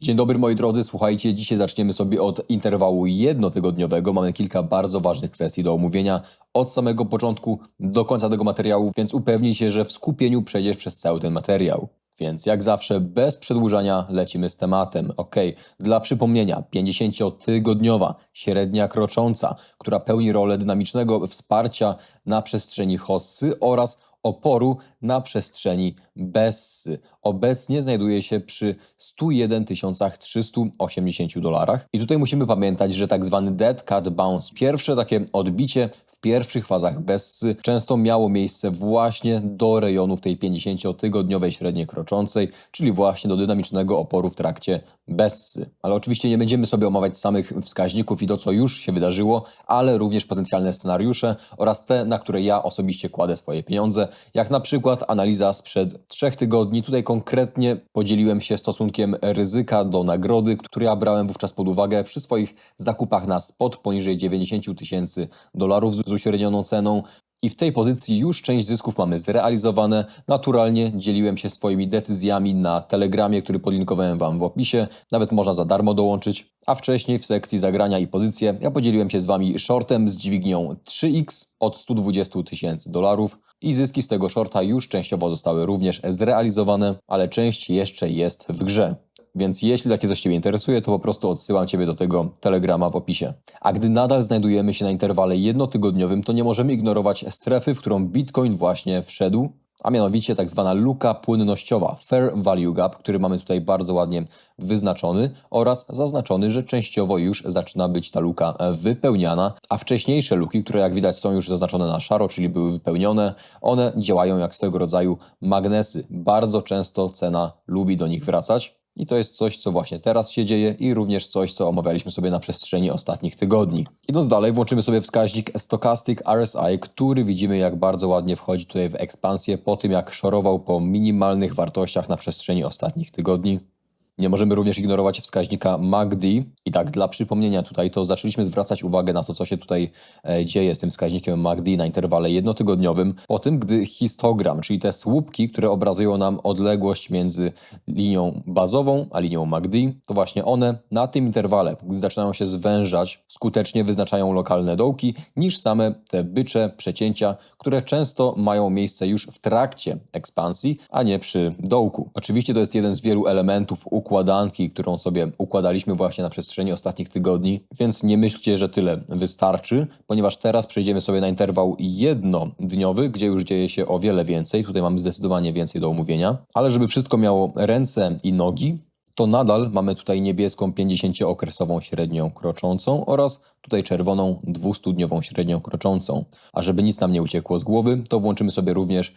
Dzień dobry moi drodzy, słuchajcie, dzisiaj zaczniemy sobie od interwału jednotygodniowego. Mamy kilka bardzo ważnych kwestii do omówienia od samego początku do końca tego materiału, więc upewnij się, że w skupieniu przejdziesz przez cały ten materiał. Więc jak zawsze, bez przedłużania lecimy z tematem. Ok, dla przypomnienia, 50-tygodniowa średnia krocząca, która pełni rolę dynamicznego wsparcia na przestrzeni hossy oraz oporu na przestrzeni Bessy. Obecnie znajduje się przy 101 380 dolarach. I tutaj musimy pamiętać, że tak zwany dead cat bounce, pierwsze takie odbicie w pierwszych fazach Bessy często miało miejsce właśnie do rejonów tej 50-tygodniowej średniej kroczącej, czyli właśnie do dynamicznego oporu w trakcie Bessy. Ale oczywiście nie będziemy sobie omawiać samych wskaźników i to, co już się wydarzyło, ale również potencjalne scenariusze oraz te, na które ja osobiście kładę swoje pieniądze, jak na przykład analiza sprzed trzech tygodni. Tutaj konkretnie podzieliłem się stosunkiem ryzyka do nagrody, który ja brałem wówczas pod uwagę przy swoich zakupach na spot poniżej 90 tysięcy dolarów z uśrednioną ceną. I w tej pozycji już część zysków mamy zrealizowane. Naturalnie dzieliłem się swoimi decyzjami na Telegramie, który podlinkowałem Wam w opisie. Nawet można za darmo dołączyć. A wcześniej w sekcji zagrania i pozycje ja podzieliłem się z Wami shortem z dźwignią 3x od 120 tysięcy dolarów. I zyski z tego shorta już częściowo zostały również zrealizowane, ale część jeszcze jest w grze. Więc jeśli takie coś Ciebie interesuje, to po prostu odsyłam Ciebie do tego telegrama w opisie. A gdy nadal znajdujemy się na interwale jednotygodniowym, to nie możemy ignorować strefy, w którą Bitcoin właśnie wszedł, a mianowicie tak zwana luka płynnościowa, Fair Value Gap, który mamy tutaj bardzo ładnie wyznaczony oraz zaznaczony, że częściowo już zaczyna być ta luka wypełniana, a wcześniejsze luki, które jak widać są już zaznaczone na szaro, czyli były wypełnione, one działają jak swego rodzaju magnesy. Bardzo często cena lubi do nich wracać. I to jest coś, co właśnie teraz się dzieje i również coś, co omawialiśmy sobie na przestrzeni ostatnich tygodni. Idąc dalej, włączymy sobie wskaźnik Stochastic RSI, który widzimy jak bardzo ładnie wchodzi tutaj w ekspansję po tym, jak szorował po minimalnych wartościach na przestrzeni ostatnich tygodni. Nie możemy również ignorować wskaźnika MACD. I tak, dla przypomnienia tutaj, to zaczęliśmy zwracać uwagę na to, co się tutaj e, dzieje z tym wskaźnikiem MACD na interwale jednotygodniowym, po tym, gdy histogram, czyli te słupki, które obrazują nam odległość między linią bazową a linią MACD, to właśnie one na tym interwale, gdy zaczynają się zwężać, skutecznie wyznaczają lokalne dołki, niż same te bycze przecięcia, które często mają miejsce już w trakcie ekspansji, a nie przy dołku. Oczywiście to jest jeden z wielu elementów układanki, którą sobie układaliśmy właśnie na przestrzeni ostatnich tygodni, więc nie myślcie, że tyle wystarczy, ponieważ teraz przejdziemy sobie na interwał jednodniowy, gdzie już dzieje się o wiele więcej. Tutaj mamy zdecydowanie więcej do omówienia, ale żeby wszystko miało ręce i nogi, to nadal mamy tutaj niebieską 50-okresową średnią kroczącą oraz tutaj czerwoną 200-dniową średnią kroczącą. A żeby nic nam nie uciekło z głowy, to włączymy sobie również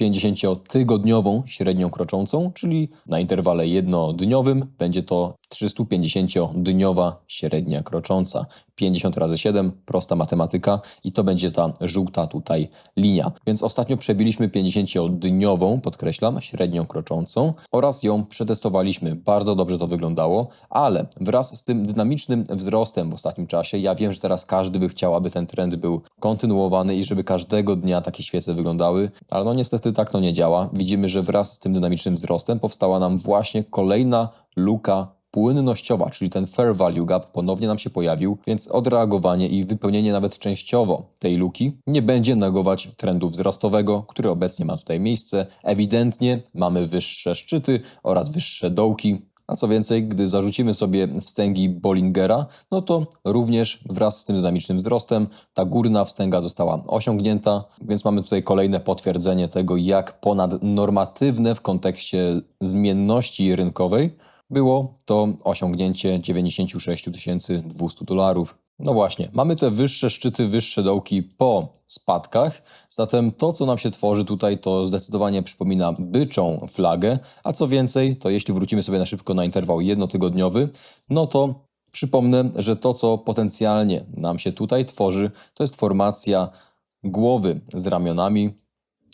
50-tygodniową średnią kroczącą, czyli na interwale jednodniowym będzie to 350-dniowa średnia krocząca. 50 razy 7, prosta matematyka i to będzie ta żółta tutaj linia. Więc ostatnio przebiliśmy 50-dniową, podkreślam, średnią kroczącą oraz ją przetestowaliśmy. Bardzo dobrze to wyglądało, ale wraz z tym dynamicznym wzrostem w ostatnim czasie, ja wiem, że teraz każdy by chciał, aby ten trend był kontynuowany i żeby każdego dnia takie świece wyglądały, ale no niestety tak to nie działa. Widzimy, że wraz z tym dynamicznym wzrostem powstała nam właśnie kolejna luka płynnościowa, czyli ten fair value gap ponownie nam się pojawił, więc odreagowanie i wypełnienie nawet częściowo tej luki nie będzie negować trendu wzrostowego, który obecnie ma tutaj miejsce. Ewidentnie mamy wyższe szczyty oraz wyższe dołki. A co więcej, gdy zarzucimy sobie wstęgi Bollingera, no to również wraz z tym dynamicznym wzrostem ta górna wstęga została osiągnięta, więc mamy tutaj kolejne potwierdzenie tego, jak ponadnormatywne w kontekście zmienności rynkowej było to osiągnięcie 96 200 dolarów. No właśnie, mamy te wyższe szczyty, wyższe dołki po spadkach, zatem to, co nam się tworzy tutaj, to zdecydowanie przypomina byczą flagę, a co więcej, to jeśli wrócimy sobie na szybko na interwał jednotygodniowy, no to przypomnę, że to, co potencjalnie nam się tutaj tworzy, to jest formacja głowy z ramionami,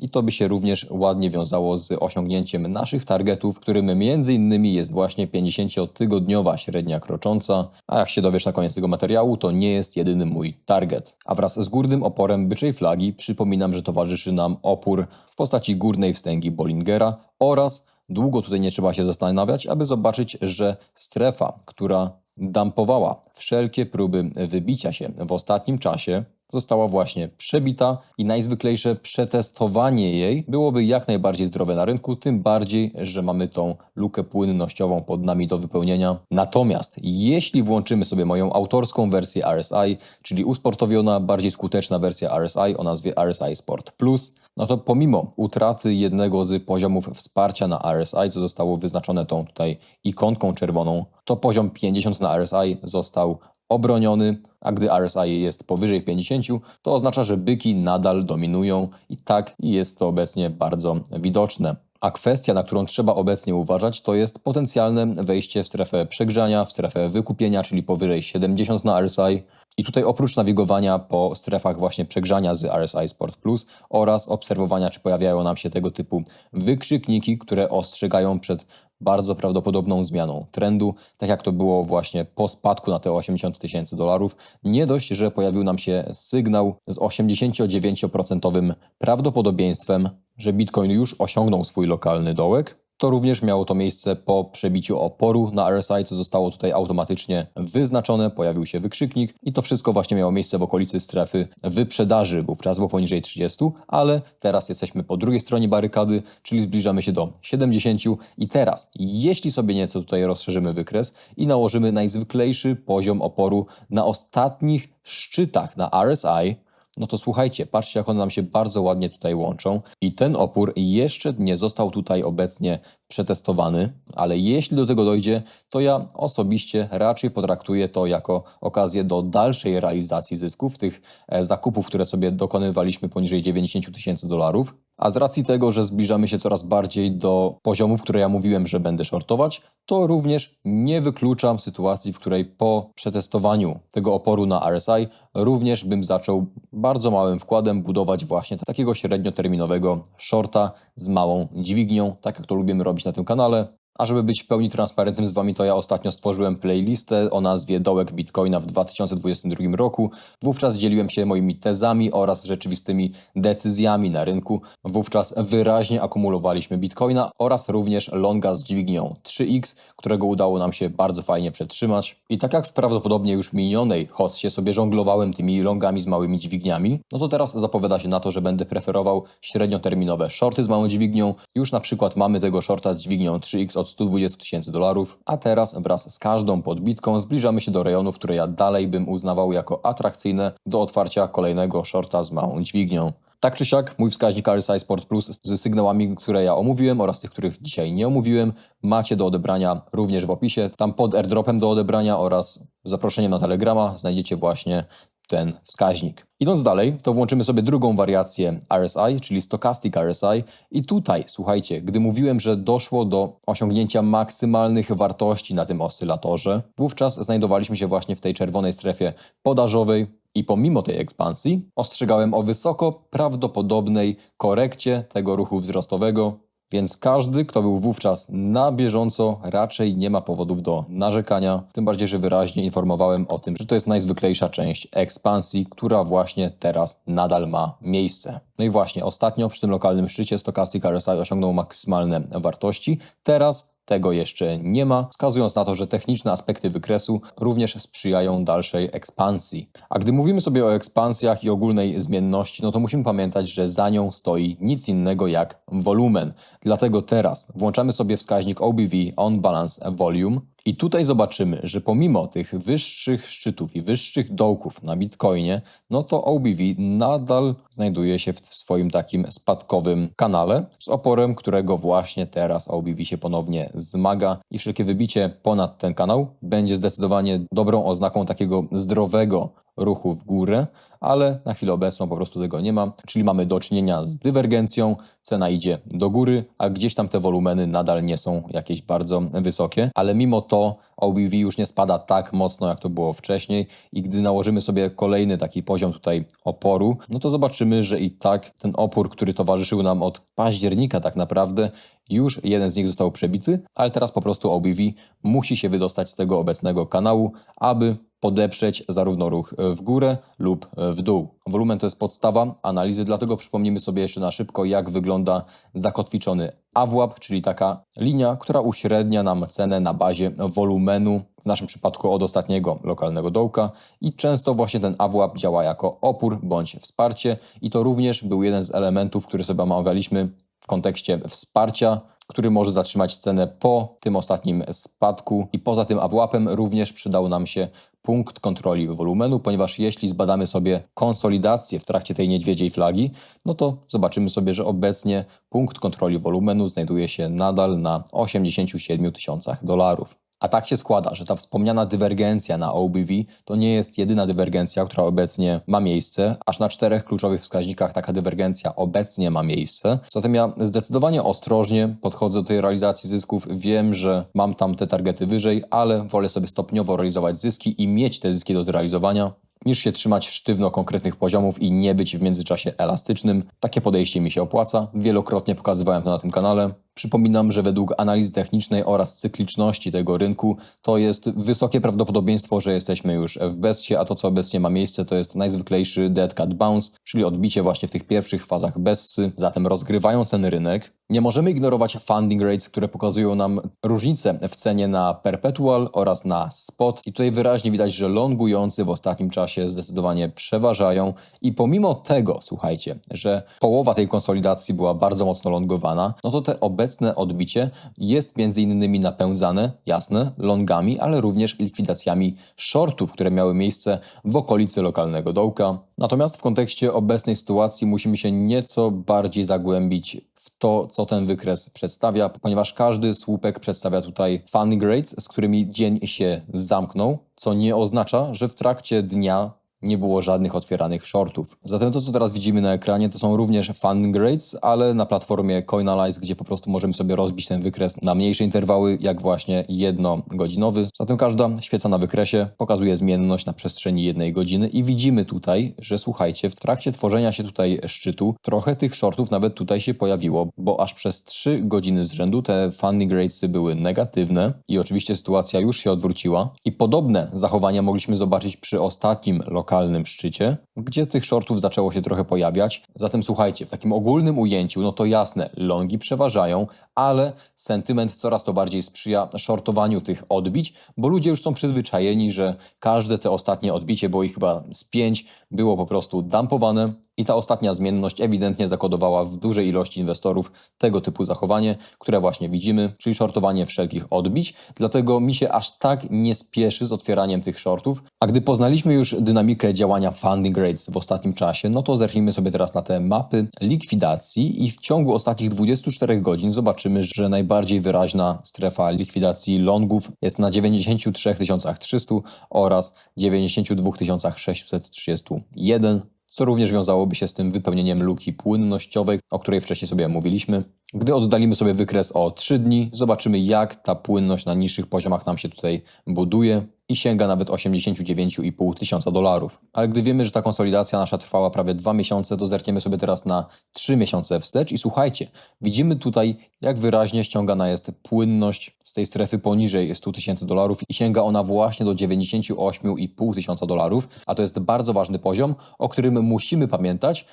i to by się również ładnie wiązało z osiągnięciem naszych targetów, którym między innymi jest właśnie 50-tygodniowa średnia krocząca, a jak się dowiesz na koniec tego materiału, to nie jest jedyny mój target. A wraz z górnym oporem byczej flagi przypominam, że towarzyszy nam opór w postaci górnej wstęgi Bollingera oraz długo tutaj nie trzeba się zastanawiać, aby zobaczyć, że strefa, która dampowała wszelkie próby wybicia się w ostatnim czasie, została właśnie przebita i najzwyklejsze przetestowanie jej byłoby jak najbardziej zdrowe na rynku, tym bardziej, że mamy tą lukę płynnościową pod nami do wypełnienia. Natomiast jeśli włączymy sobie moją autorską wersję RSI, czyli usportowiona, bardziej skuteczna wersja RSI o nazwie RSI Sport Plus, no to pomimo utraty jednego z poziomów wsparcia na RSI, co zostało wyznaczone tą tutaj ikonką czerwoną, to poziom 50 na RSI został obroniony, a gdy RSI jest powyżej 50, to oznacza, że byki nadal dominują i tak jest to obecnie bardzo widoczne. A kwestia, na którą trzeba obecnie uważać, to jest potencjalne wejście w strefę przegrzania, w strefę wykupienia, czyli powyżej 70 na RSI. I tutaj oprócz nawigowania po strefach właśnie przegrzania z RSI Sport Plus oraz obserwowania, czy pojawiają nam się tego typu wykrzykniki, które ostrzegają przed bardzo prawdopodobną zmianą trendu, tak jak to było właśnie po spadku na te 80 tysięcy dolarów. Nie dość, że pojawił nam się sygnał z 89% prawdopodobieństwem, że Bitcoin już osiągnął swój lokalny dołek, to również miało to miejsce po przebiciu oporu na RSI, co zostało tutaj automatycznie wyznaczone, pojawił się wykrzyknik i to wszystko właśnie miało miejsce w okolicy strefy wyprzedaży, wówczas było poniżej 30, ale teraz jesteśmy po drugiej stronie barykady, czyli zbliżamy się do 70 i teraz, jeśli sobie nieco tutaj rozszerzymy wykres i nałożymy najzwyklejszy poziom oporu na ostatnich szczytach na RSI, no to słuchajcie, patrzcie jak one nam się bardzo ładnie tutaj łączą. I ten opór jeszcze nie został tutaj obecnie przetestowany, ale jeśli do tego dojdzie, to ja osobiście raczej potraktuję to jako okazję do dalszej realizacji zysków, tych e, zakupów, które sobie dokonywaliśmy poniżej 90 tysięcy dolarów. A z racji tego, że zbliżamy się coraz bardziej do poziomów, które ja mówiłem, że będę shortować, to również nie wykluczam sytuacji, w której po przetestowaniu tego oporu na RSI również bym zaczął bardzo małym wkładem budować właśnie takiego średnioterminowego shorta z małą dźwignią, tak jak to lubimy robić na tym kanale. A żeby być w pełni transparentnym z Wami, to ja ostatnio stworzyłem playlistę o nazwie Dołek Bitcoina w 2022 roku. Wówczas dzieliłem się moimi tezami oraz rzeczywistymi decyzjami na rynku. Wówczas wyraźnie akumulowaliśmy Bitcoina oraz również longa z dźwignią 3X, którego udało nam się bardzo fajnie przetrzymać. I tak jak w prawdopodobnie już minionej hossie sobie żonglowałem tymi longami z małymi dźwigniami, no to teraz zapowiada się na to, że będę preferował średnioterminowe shorty z małą dźwignią. Już na przykład mamy tego shorta z dźwignią 3X od 120 tysięcy dolarów, a teraz wraz z każdą podbitką zbliżamy się do rejonów, które ja dalej bym uznawał jako atrakcyjne do otwarcia kolejnego shorta z małą dźwignią. Tak czy siak, mój wskaźnik RSI Sport Plus ze sygnałami, które ja omówiłem oraz tych, których dzisiaj nie omówiłem, macie do odebrania również w opisie. Tam pod airdropem do odebrania oraz zaproszeniem na Telegrama znajdziecie właśnie ten wskaźnik. Idąc dalej, to włączymy sobie drugą wariację RSI, czyli Stochastic RSI. I tutaj, słuchajcie, gdy mówiłem, że doszło do osiągnięcia maksymalnych wartości na tym oscylatorze, wówczas znajdowaliśmy się właśnie w tej czerwonej strefie podażowej. I pomimo tej ekspansji, ostrzegałem o wysoko prawdopodobnej korekcie tego ruchu wzrostowego, więc każdy, kto był wówczas na bieżąco, raczej nie ma powodów do narzekania. Tym bardziej, że wyraźnie informowałem o tym, że to jest najzwyklejsza część ekspansji, która właśnie teraz nadal ma miejsce. No i właśnie ostatnio przy tym lokalnym szczycie Stochastic RSI osiągnął maksymalne wartości. Teraz tego jeszcze nie ma, wskazując na to, że techniczne aspekty wykresu również sprzyjają dalszej ekspansji. A gdy mówimy sobie o ekspansjach i ogólnej zmienności, no to musimy pamiętać, że za nią stoi nic innego jak wolumen. Dlatego teraz włączamy sobie wskaźnik OBV On Balance Volume i tutaj zobaczymy, że pomimo tych wyższych szczytów i wyższych dołków na Bitcoinie, no to OBV nadal znajduje się w swoim takim spadkowym kanale z oporem, którego właśnie teraz OBV się ponownie zmaga. I wszelkie wybicie ponad ten kanał będzie zdecydowanie dobrą oznaką takiego zdrowego ruchu w górę, ale na chwilę obecną po prostu tego nie ma, czyli mamy do czynienia z dywergencją, cena idzie do góry, a gdzieś tam te wolumeny nadal nie są jakieś bardzo wysokie, ale mimo to OBV już nie spada tak mocno jak to było wcześniej i gdy nałożymy sobie kolejny taki poziom tutaj oporu, no to zobaczymy, że i tak ten opór, który towarzyszył nam od października tak naprawdę, już jeden z nich został przebity, ale teraz po prostu OBV musi się wydostać z tego obecnego kanału, aby podeprzeć zarówno ruch w górę lub w dół. Wolumen to jest podstawa analizy, dlatego przypomnimy sobie jeszcze na szybko, jak wygląda zakotwiczony AWAP, czyli taka linia, która uśrednia nam cenę na bazie wolumenu, w naszym przypadku od ostatniego lokalnego dołka. I często właśnie ten AWAP działa jako opór bądź wsparcie. I to również był jeden z elementów, który sobie omawialiśmy kontekście wsparcia, który może zatrzymać cenę po tym ostatnim spadku i poza tym AWAP-em również przydał nam się punkt kontroli wolumenu, ponieważ jeśli zbadamy sobie konsolidację w trakcie tej niedźwiedziej flagi, no to zobaczymy sobie, że obecnie punkt kontroli wolumenu znajduje się nadal na 87 tysiącach dolarów. A tak się składa, że ta wspomniana dywergencja na OBV to nie jest jedyna dywergencja, która obecnie ma miejsce. Aż na czterech kluczowych wskaźnikach taka dywergencja obecnie ma miejsce. Zatem ja zdecydowanie ostrożnie podchodzę do tej realizacji zysków. Wiem, że mam tam te targety wyżej, ale wolę sobie stopniowo realizować zyski i mieć te zyski do zrealizowania niż się trzymać sztywno konkretnych poziomów i nie być w międzyczasie elastycznym. Takie podejście mi się opłaca. Wielokrotnie pokazywałem to na tym kanale. Przypominam, że według analizy technicznej oraz cykliczności tego rynku to jest wysokie prawdopodobieństwo, że jesteśmy już w bestie, a to co obecnie ma miejsce to jest najzwyklejszy dead cat bounce, czyli odbicie właśnie w tych pierwszych fazach bessy. Zatem rozgrywając ten rynek, nie możemy ignorować funding rates, które pokazują nam różnicę w cenie na perpetual oraz na spot. I tutaj wyraźnie widać, że longujący w ostatnim czasie zdecydowanie przeważają. I pomimo tego, słuchajcie, że połowa tej konsolidacji była bardzo mocno longowana, no to te obecne odbicie jest między innymi napędzane, jasne, longami, ale również likwidacjami shortów, które miały miejsce w okolicy lokalnego dołka. Natomiast w kontekście obecnej sytuacji musimy się nieco bardziej zagłębić to, co ten wykres przedstawia, ponieważ każdy słupek przedstawia tutaj funding rates, z którymi dzień się zamknął, co nie oznacza, że w trakcie dnia nie było żadnych otwieranych shortów. Zatem to, co teraz widzimy na ekranie, to są również funding rates, ale na platformie Coinalyze, gdzie po prostu możemy sobie rozbić ten wykres na mniejsze interwały, jak właśnie jednogodzinowy. Zatem każda świeca na wykresie pokazuje zmienność na przestrzeni jednej godziny i widzimy tutaj, że słuchajcie, w trakcie tworzenia się tutaj szczytu trochę tych shortów nawet tutaj się pojawiło, bo aż przez 3 godziny z rzędu te funding ratesy były negatywne i oczywiście sytuacja już się odwróciła i podobne zachowania mogliśmy zobaczyć przy ostatnim lokalnym szczycie, gdzie tych shortów zaczęło się trochę pojawiać. Zatem słuchajcie, w takim ogólnym ujęciu, no to jasne, longi przeważają, ale sentyment coraz to bardziej sprzyja shortowaniu tych odbić, bo ludzie już są przyzwyczajeni, że każde te ostatnie odbicie, bo ich chyba z pięć, było po prostu dumpowane i ta ostatnia zmienność ewidentnie zakodowała w dużej ilości inwestorów tego typu zachowanie, które właśnie widzimy, czyli shortowanie wszelkich odbić. Dlatego mi się aż tak nie spieszy z otwieraniem tych shortów. A gdy poznaliśmy już dynamikę działania funding rates w ostatnim czasie, no to zerknijmy sobie teraz na te mapy likwidacji i w ciągu ostatnich 24 godzin zobaczymy, że najbardziej wyraźna strefa likwidacji longów jest na 93 300 oraz 92 631 co również wiązałoby się z tym wypełnieniem luki płynnościowej, o której wcześniej sobie mówiliśmy. Gdy oddalimy sobie wykres o 3 dni, zobaczymy jak ta płynność na niższych poziomach nam się tutaj buduje i sięga nawet 89,5 tysiąca dolarów. Ale gdy wiemy, że ta konsolidacja nasza trwała prawie 2 miesiące, to zerkniemy sobie teraz na 3 miesiące wstecz i słuchajcie, widzimy tutaj jak wyraźnie ściągana jest płynność z tej strefy poniżej 100 tysięcy dolarów i sięga ona właśnie do 98,5 tysiąca dolarów, a to jest bardzo ważny poziom, o którym musimy pamiętać,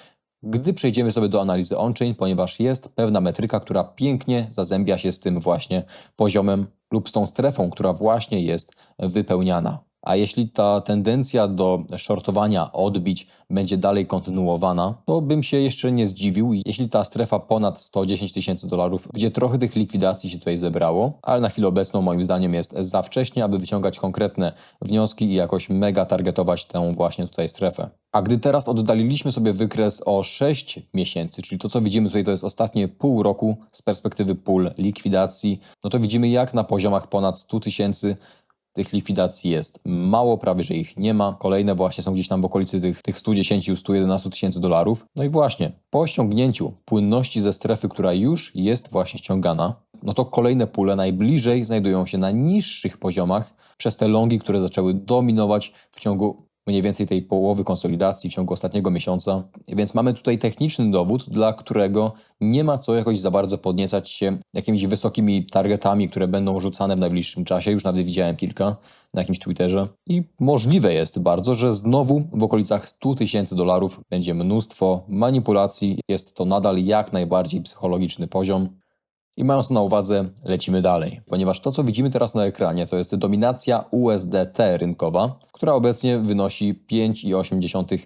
gdy przejdziemy sobie do analizy on-chain, ponieważ jest pewna metryka, która pięknie zazębia się z tym właśnie poziomem lub z tą strefą, która właśnie jest wypełniana. A jeśli ta tendencja do shortowania odbić będzie dalej kontynuowana, to bym się jeszcze nie zdziwił, jeśli ta strefa ponad 110 tysięcy dolarów, gdzie trochę tych likwidacji się tutaj zebrało, ale na chwilę obecną moim zdaniem jest za wcześnie, aby wyciągać konkretne wnioski i jakoś mega targetować tę właśnie tutaj strefę. A gdy teraz oddaliliśmy sobie wykres o 6 miesięcy, czyli to co widzimy tutaj to jest ostatnie pół roku z perspektywy pól likwidacji, no to widzimy jak na poziomach ponad 100 tysięcy tych likwidacji jest mało, prawie że ich nie ma. Kolejne właśnie są gdzieś tam w okolicy tych, tych 110-111 tysięcy dolarów. No i właśnie, po ściągnięciu płynności ze strefy, która już jest właśnie ściągana, no to kolejne pule najbliżej znajdują się na niższych poziomach przez te longi, które zaczęły dominować w ciągu mniej więcej tej połowy konsolidacji w ciągu ostatniego miesiąca. Więc mamy tutaj techniczny dowód, dla którego nie ma co jakoś za bardzo podniecać się jakimiś wysokimi targetami, które będą rzucane w najbliższym czasie. Już nawet widziałem kilka na jakimś Twitterze. I możliwe jest bardzo, że znowu w okolicach 100 tysięcy dolarów będzie mnóstwo manipulacji. Jest to nadal jak najbardziej psychologiczny poziom. I mając to na uwadze, lecimy dalej, ponieważ to, co widzimy teraz na ekranie, to jest dominacja USDT rynkowa, która obecnie wynosi 5,8%.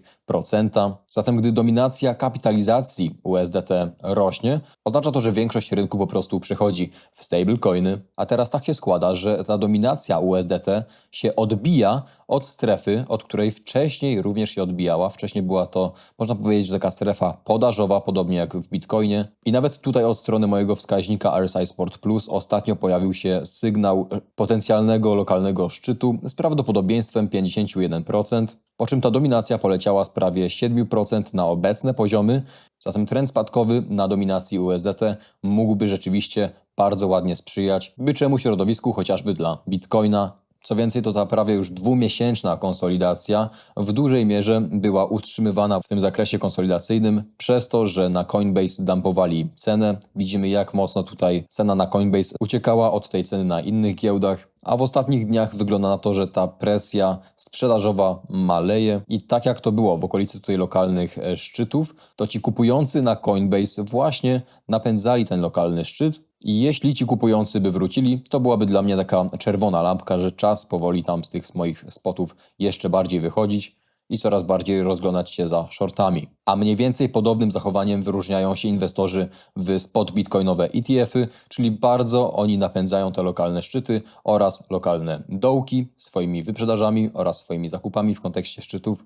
Zatem, gdy dominacja kapitalizacji USDT rośnie, oznacza to, że większość rynku po prostu przechodzi w stablecoiny, a teraz tak się składa, że ta dominacja USDT się odbija od strefy, od której wcześniej również się odbijała. Wcześniej była to, można powiedzieć, że taka strefa podażowa, podobnie jak w Bitcoinie. I nawet tutaj od strony mojego wskaźnika RSI Sport Plus ostatnio pojawił się sygnał potencjalnego lokalnego szczytu z prawdopodobieństwem 51%, po czym ta dominacja poleciała z prawie 7% na obecne poziomy. Zatem trend spadkowy na dominacji USDT mógłby rzeczywiście bardzo ładnie sprzyjać byczemu środowisku, chociażby dla Bitcoina. Co więcej, to ta prawie już dwumiesięczna konsolidacja w dużej mierze była utrzymywana w tym zakresie konsolidacyjnym przez to, że na Coinbase dumpowali cenę. Widzimy, jak mocno tutaj cena na Coinbase uciekała od tej ceny na innych giełdach. A w ostatnich dniach wygląda na to, że ta presja sprzedażowa maleje. I tak jak to było w okolicy tutaj lokalnych e, szczytów, to ci kupujący na Coinbase właśnie napędzali ten lokalny szczyt, i jeśli ci kupujący by wrócili, to byłaby dla mnie taka czerwona lampka, że czas powoli tam z tych moich spotów jeszcze bardziej wychodzić i coraz bardziej rozglądać się za shortami. A mniej więcej podobnym zachowaniem wyróżniają się inwestorzy w spot bitcoinowe ETF-y, czyli bardzo oni napędzają te lokalne szczyty oraz lokalne dołki swoimi wyprzedażami oraz swoimi zakupami w kontekście szczytów.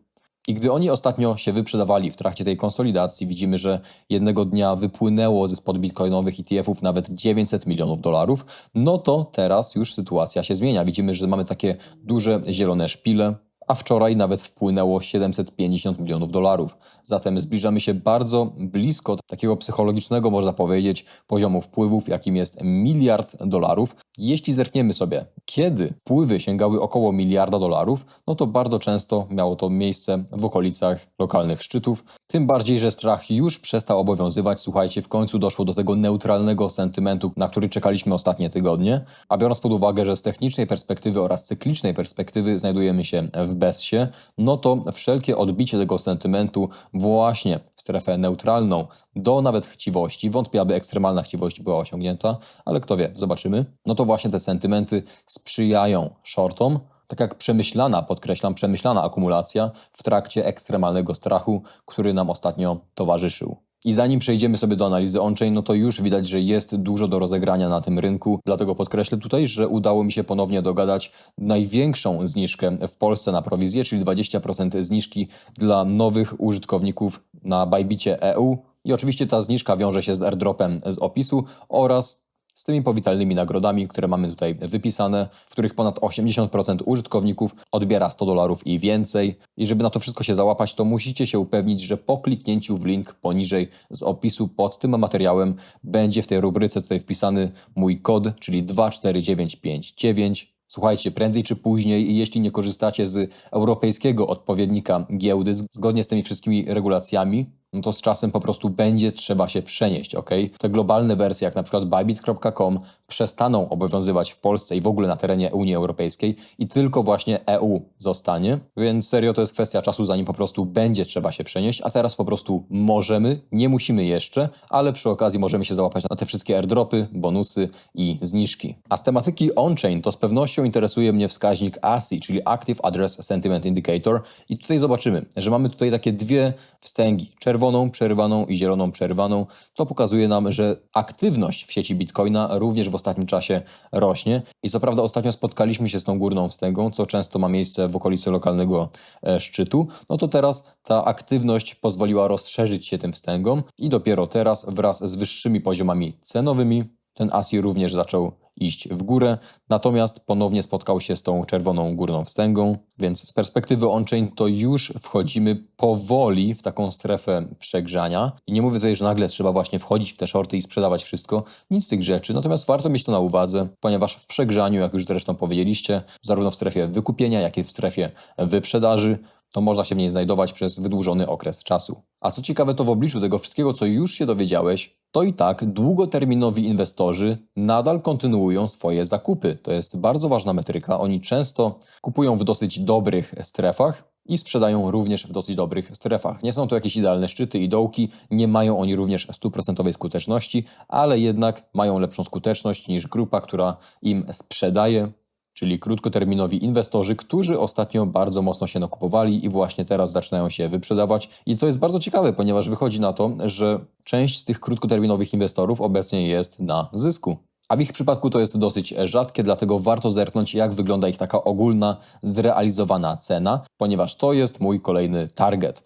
I gdy oni ostatnio się wyprzedawali w trakcie tej konsolidacji, widzimy, że jednego dnia wypłynęło ze spod bitcoinowych ETF-ów nawet 900 milionów dolarów, no to teraz już sytuacja się zmienia. Widzimy, że mamy takie duże zielone szpile, a wczoraj nawet wpłynęło 750 milionów dolarów. Zatem zbliżamy się bardzo blisko takiego psychologicznego, można powiedzieć, poziomu wpływów, jakim jest miliard dolarów. Jeśli zerkniemy sobie, kiedy wpływy sięgały około miliarda dolarów, no to bardzo często miało to miejsce w okolicach lokalnych szczytów. Tym bardziej, że strach już przestał obowiązywać. Słuchajcie, w końcu doszło do tego neutralnego sentymentu, na który czekaliśmy ostatnie tygodnie. A biorąc pod uwagę, że z technicznej perspektywy oraz cyklicznej perspektywy znajdujemy się w bezsie, no to wszelkie odbicie tego sentymentu właśnie w strefę neutralną. Do nawet chciwości, wątpię, aby ekstremalna chciwość była osiągnięta, ale kto wie, zobaczymy, no to właśnie te sentymenty sprzyjają shortom, tak jak przemyślana, podkreślam, przemyślana akumulacja w trakcie ekstremalnego strachu, który nam ostatnio towarzyszył. I zanim przejdziemy sobie do analizy on-chain, no to już widać, że jest dużo do rozegrania na tym rynku. Dlatego podkreślę tutaj, że udało mi się ponownie dogadać największą zniżkę w Polsce na prowizję, czyli 20% zniżki dla nowych użytkowników na Bybicie EU. I oczywiście ta zniżka wiąże się z airdropem z opisu oraz z tymi powitalnymi nagrodami, które mamy tutaj wypisane, w których ponad 80% użytkowników odbiera 100 dolarów i więcej. I żeby na to wszystko się załapać, to musicie się upewnić, że po kliknięciu w link poniżej z opisu pod tym materiałem będzie w tej rubryce tutaj wpisany mój kod, czyli 24959. Słuchajcie, prędzej czy później, jeśli nie korzystacie z europejskiego odpowiednika giełdy, zgodnie z tymi wszystkimi regulacjami, no to z czasem po prostu będzie trzeba się przenieść, ok? Te globalne wersje, jak na przykład bybit.com, przestaną obowiązywać w Polsce i w ogóle na terenie Unii Europejskiej i tylko właśnie EU zostanie, więc serio to jest kwestia czasu, zanim po prostu będzie trzeba się przenieść, a teraz po prostu możemy, nie musimy jeszcze, ale przy okazji możemy się załapać na te wszystkie airdropy, bonusy i zniżki. A z tematyki on-chain to z pewnością interesuje mnie wskaźnik ASI, czyli Active Address Sentiment Indicator i tutaj zobaczymy, że mamy tutaj takie dwie wstęgi, czerwone czerwoną przerwaną i zieloną przerwaną. To pokazuje nam, że aktywność w sieci Bitcoina również w ostatnim czasie rośnie. I co prawda ostatnio spotkaliśmy się z tą górną wstęgą, co często ma miejsce w okolicy lokalnego e, szczytu. No to teraz ta aktywność pozwoliła rozszerzyć się tym wstęgom i dopiero teraz wraz z wyższymi poziomami cenowymi ten ASI również zaczął iść w górę, natomiast ponownie spotkał się z tą czerwoną górną wstęgą, więc z perspektywy on-chain to już wchodzimy powoli w taką strefę przegrzania. I nie mówię tutaj, że nagle trzeba właśnie wchodzić w te shorty i sprzedawać wszystko, nic z tych rzeczy, natomiast warto mieć to na uwadze, ponieważ w przegrzaniu, jak już zresztą powiedzieliście, zarówno w strefie wykupienia, jak i w strefie wyprzedaży, to można się w niej znajdować przez wydłużony okres czasu. A co ciekawe, to w obliczu tego wszystkiego, co już się dowiedziałeś, to i tak długoterminowi inwestorzy nadal kontynuują swoje zakupy. To jest bardzo ważna metryka. Oni często kupują w dosyć dobrych strefach i sprzedają również w dosyć dobrych strefach. Nie są to jakieś idealne szczyty i dołki, nie mają oni również stuprocentowej skuteczności, ale jednak mają lepszą skuteczność niż grupa, która im sprzedaje, czyli krótkoterminowi inwestorzy, którzy ostatnio bardzo mocno się nakupowali i właśnie teraz zaczynają się wyprzedawać. I to jest bardzo ciekawe, ponieważ wychodzi na to, że część z tych krótkoterminowych inwestorów obecnie jest na zysku. A w ich przypadku to jest dosyć rzadkie, dlatego warto zerknąć, jak wygląda ich taka ogólna, zrealizowana cena, ponieważ to jest mój kolejny target.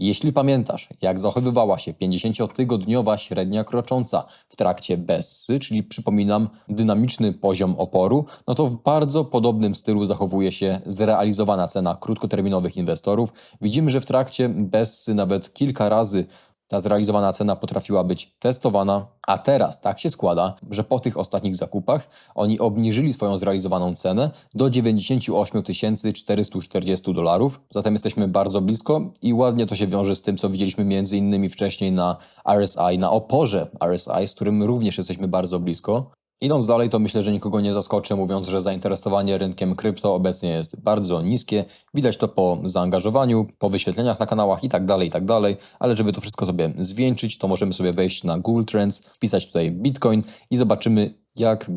Jeśli pamiętasz, jak zachowywała się 50-tygodniowa średnia krocząca w trakcie Bessy, czyli przypominam dynamiczny poziom oporu, no to w bardzo podobnym stylu zachowuje się zrealizowana cena krótkoterminowych inwestorów. Widzimy, że w trakcie Bessy nawet kilka razy ta zrealizowana cena potrafiła być testowana, a teraz tak się składa, że po tych ostatnich zakupach oni obniżyli swoją zrealizowaną cenę do 98 440 dolarów. Zatem jesteśmy bardzo blisko i ładnie to się wiąże z tym, co widzieliśmy między innymi wcześniej na RSI, na oporze RSI, z którym również jesteśmy bardzo blisko. Idąc dalej, to myślę, że nikogo nie zaskoczę, mówiąc, że zainteresowanie rynkiem krypto obecnie jest bardzo niskie. Widać to po zaangażowaniu, po wyświetleniach na kanałach i tak dalej, i tak. Ale żeby to wszystko sobie zwieńczyć, to możemy sobie wejść na Google Trends, wpisać tutaj Bitcoin i zobaczymy, jak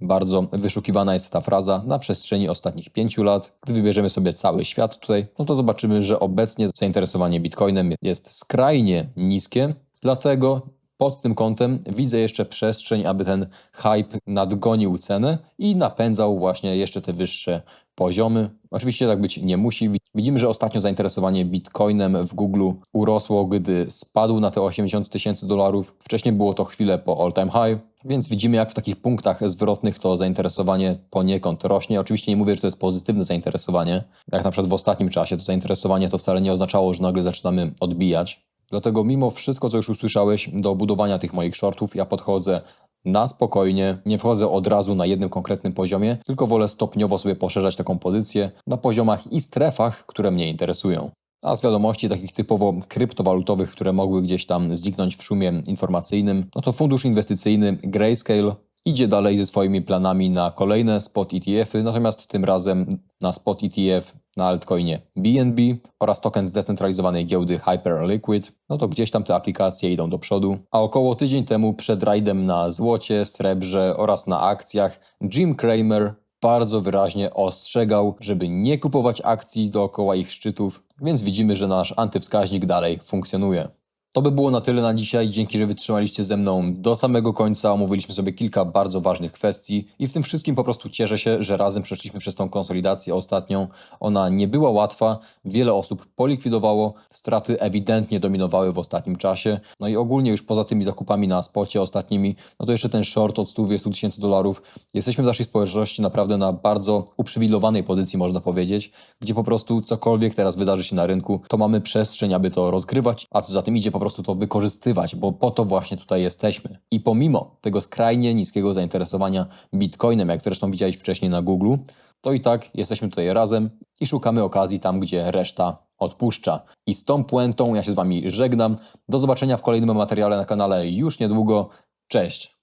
bardzo wyszukiwana jest ta fraza na przestrzeni ostatnich pięciu lat. Gdy wybierzemy sobie cały świat tutaj, no to zobaczymy, że obecnie zainteresowanie Bitcoinem jest skrajnie niskie. Dlatego pod tym kątem widzę jeszcze przestrzeń, aby ten hype nadgonił cenę i napędzał właśnie jeszcze te wyższe poziomy. Oczywiście tak być nie musi. Widzimy, że ostatnio zainteresowanie Bitcoinem w Google urosło, gdy spadł na te 80 tysięcy dolarów. Wcześniej było to chwilę po all time high, więc widzimy, jak w takich punktach zwrotnych to zainteresowanie poniekąd rośnie. Oczywiście nie mówię, że to jest pozytywne zainteresowanie. Jak na przykład w ostatnim czasie to zainteresowanie to wcale nie oznaczało, że nagle zaczynamy odbijać. Dlatego mimo wszystko, co już usłyszałeś, do budowania tych moich shortów, ja podchodzę na spokojnie, nie wchodzę od razu na jednym konkretnym poziomie, tylko wolę stopniowo sobie poszerzać taką pozycję na poziomach i strefach, które mnie interesują. A z wiadomości takich typowo kryptowalutowych, które mogły gdzieś tam zniknąć w szumie informacyjnym, no to fundusz inwestycyjny Grayscale idzie dalej ze swoimi planami na kolejne spot ETF-y, natomiast tym razem na spot ETF na altcoinie BNB oraz token zdecentralizowanej giełdy Hyperliquid, no to gdzieś tam te aplikacje idą do przodu. A około tydzień temu przed rajdem na złocie, srebrze oraz na akcjach Jim Cramer bardzo wyraźnie ostrzegał, żeby nie kupować akcji dookoła ich szczytów, więc widzimy, że nasz antywskaźnik dalej funkcjonuje. To by było na tyle na dzisiaj. Dzięki, że wytrzymaliście ze mną do samego końca. Omówiliśmy sobie kilka bardzo ważnych kwestii i w tym wszystkim po prostu cieszę się, że razem przeszliśmy przez tą konsolidację ostatnią. Ona nie była łatwa, wiele osób polikwidowało, straty ewidentnie dominowały w ostatnim czasie. No i ogólnie już poza tymi zakupami na spocie ostatnimi, no to jeszcze ten short od 120 tysięcy dolarów. Jesteśmy w naszej społeczności naprawdę na bardzo uprzywilejowanej pozycji, można powiedzieć, gdzie po prostu cokolwiek teraz wydarzy się na rynku, to mamy przestrzeń, aby to rozgrywać, a co za tym idzie, po prostu to wykorzystywać, bo po to właśnie tutaj jesteśmy. I pomimo tego skrajnie niskiego zainteresowania Bitcoinem, jak zresztą widziałeś wcześniej na Google, to i tak jesteśmy tutaj razem i szukamy okazji tam, gdzie reszta odpuszcza. I z tą puentą ja się z Wami żegnam. Do zobaczenia w kolejnym materiale na kanale już niedługo. Cześć!